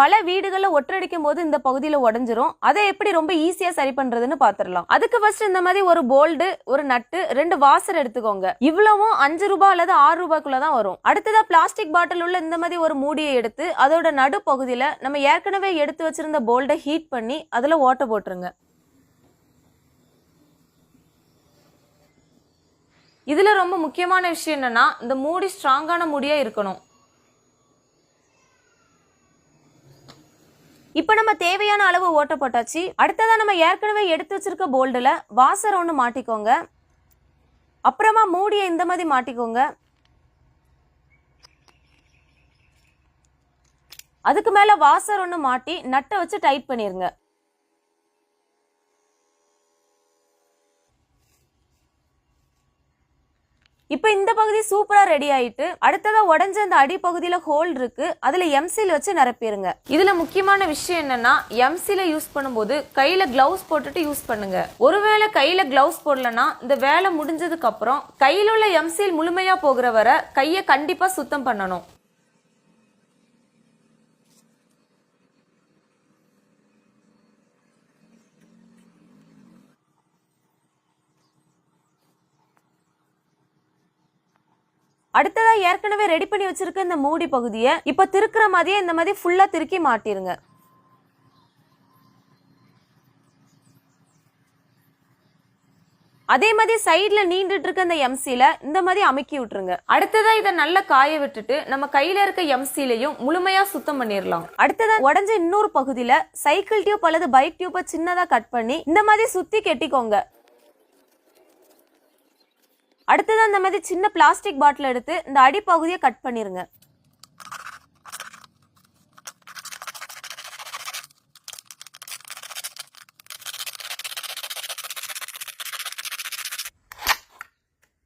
பல வீடுகள்ல ஒற்றடிக்கும் போது இந்த பகுதியில உடஞ்சிரும். அதை எப்படி ரொம்ப ஈஸியா சரி பண்றதுன்னு பாத்துரலாம் அதுக்கு ஃபர்ஸ்ட் இந்த மாதிரி ஒரு போல்டு ஒரு நட்டு ரெண்டு வாசர் எடுத்துக்கோங்க. இவ்வளவும் அஞ்சு ரூபாய் அல்லது ஆறு ரூபாய்க்குள்ள தான் வரும். அடுத்ததா பிளாஸ்டிக் பாட்டில் உள்ள இந்த மாதிரி ஒரு மூடியை எடுத்து அதோட நடு பகுதியில நம்ம ஏற்கனவே எடுத்து வச்சிருந்த போல்டை ஹீட் பண்ணி அதுல ஓட்ட போட்டுருங்க. இதுல ரொம்ப முக்கியமான விஷயம் என்னன்னா இந்த மூடி ஸ்ட்ராங்கான மூடியா இருக்கணும். இப்போ நம்ம தேவையான அளவு ஓட்ட போட்டாச்சு. அடுத்ததாக நம்ம ஏற்கனவே எடுத்து வச்சிருக்க போல்டில் வாசர் ஒன்று மாட்டிக்கோங்க. அப்புறமா மூடியை இந்த மாதிரி மாட்டிக்கோங்க. அதுக்கு மேலே வாசர் ஒன்று மாட்டி நட்டை வச்சு டைட் பண்ணிடுங்க இப்போ இந்த பகுதி சூப்பரா ரெடி ஆயிட்டு அடுத்ததா உடஞ்ச அந்த அடிப்பகுதியில ஹோல் இருக்கு அதுல எம்சில் வச்சு நிரப்பிடுங்க இதுல முக்கியமான விஷயம் என்னன்னா எம்சில யூஸ் பண்ணும்போது கையில கிளவுஸ் போட்டுட்டு யூஸ் பண்ணுங்க. ஒருவேளை கையில கிளவுஸ் போடலன்னா இந்த வேலை முடிஞ்சதுக்கு அப்புறம் கையில உள்ள எம்சில் முழுமையா போகிற வரை கையை கண்டிப்பா சுத்தம் பண்ணணும். அடுத்ததா ஏற்கனவே ரெடி பண்ணி வச்சிருக்க இந்த மூடி பகுதியை இப்ப திருக்குற மாதிரியே இந்த மாதிரி ஃபுல்லா திருக்கி மாட்டிருங்க. அதே மாதிரி சைடில் நீண்டுட்டு இருக்க இந்த எம்சியில் இந்த மாதிரி அமைக்கி விட்டுருங்க. அடுத்ததாக இதை நல்லா காய விட்டுட்டு நம்ம கையில் இருக்க எம்சிலையும் முழுமையாக சுத்தம் பண்ணிடலாம் அடுத்ததாக உடஞ்ச இன்னொரு பகுதியில் சைக்கிள் டியூப் அல்லது பைக் டியூப்பை சின்னதாக கட் பண்ணி இந்த மாதிரி சுற்றி கெட்டிக்கோங்க. அடுத்தது அந்த மாதிரி சின்ன பிளாஸ்டிக் பாட்டில் எடுத்து இந்த அடிப்பகுதியை கட் பண்ணிடுங்க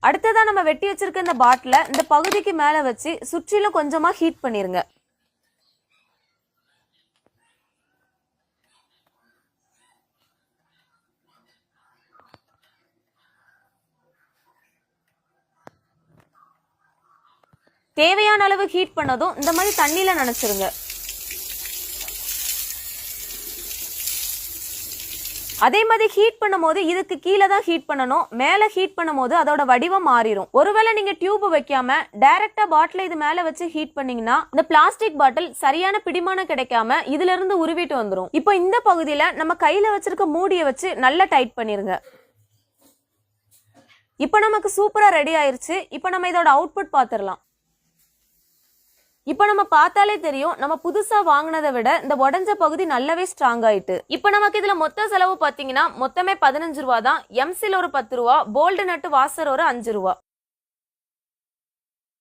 அடுத்ததாக நம்ம வெட்டி வச்சிருக்க இந்த பாட்டில இந்த பகுதிக்கு மேல வச்சு சுற்றிலும் கொஞ்சமா ஹீட் பண்ணிருங்க. தேவையான அளவு ஹீட் பண்ணதும் இந்த மாதிரி தண்ணியில நனைச்சிருங்க. அதே மாதிரி ஹீட் பண்ணும்போது இதுக்கு கீழே தான் ஹீட் பண்ணணும். மேலே ஹீட் பண்ணும்போது அதோட வடிவம் மாறிடும் ஒருவேளை நீங்கள் டியூப் வைக்காம டைரக்டா பாட்டில் இது மேலே வச்சு ஹீட் பண்ணீங்கன்னா இந்த பிளாஸ்டிக் பாட்டில் சரியான பிடிமானம் கிடைக்காம இதுல இருந்து உருவிட்டு வந்துடும் இப்போ இந்த பகுதியில் நம்ம கையில் வச்சிருக்க மூடியை வச்சு நல்லா டைட் பண்ணிருங்க. இப்போ நமக்கு சூப்பராக ரெடி ஆயிருச்சு. இப்போ நம்ம இதோட அவுட்புட் பார்த்துடலாம். இப்போ நம்ம பார்த்தாலே தெரியும் நம்ம புதுசா வாங்கினதை விட இந்த உடஞ்ச பகுதி நல்லாவே ஸ்ட்ராங் ஆயிட்டு. இப்போ நமக்கு இதுல மொத்த செலவு பாத்தீங்கன்னா மொத்தமே பதினஞ்சு ரூபா தான் எம்சில் ஒரு பத்து ரூபா போல்டு நட்டு வாசர் ஒரு அஞ்சு ரூபா.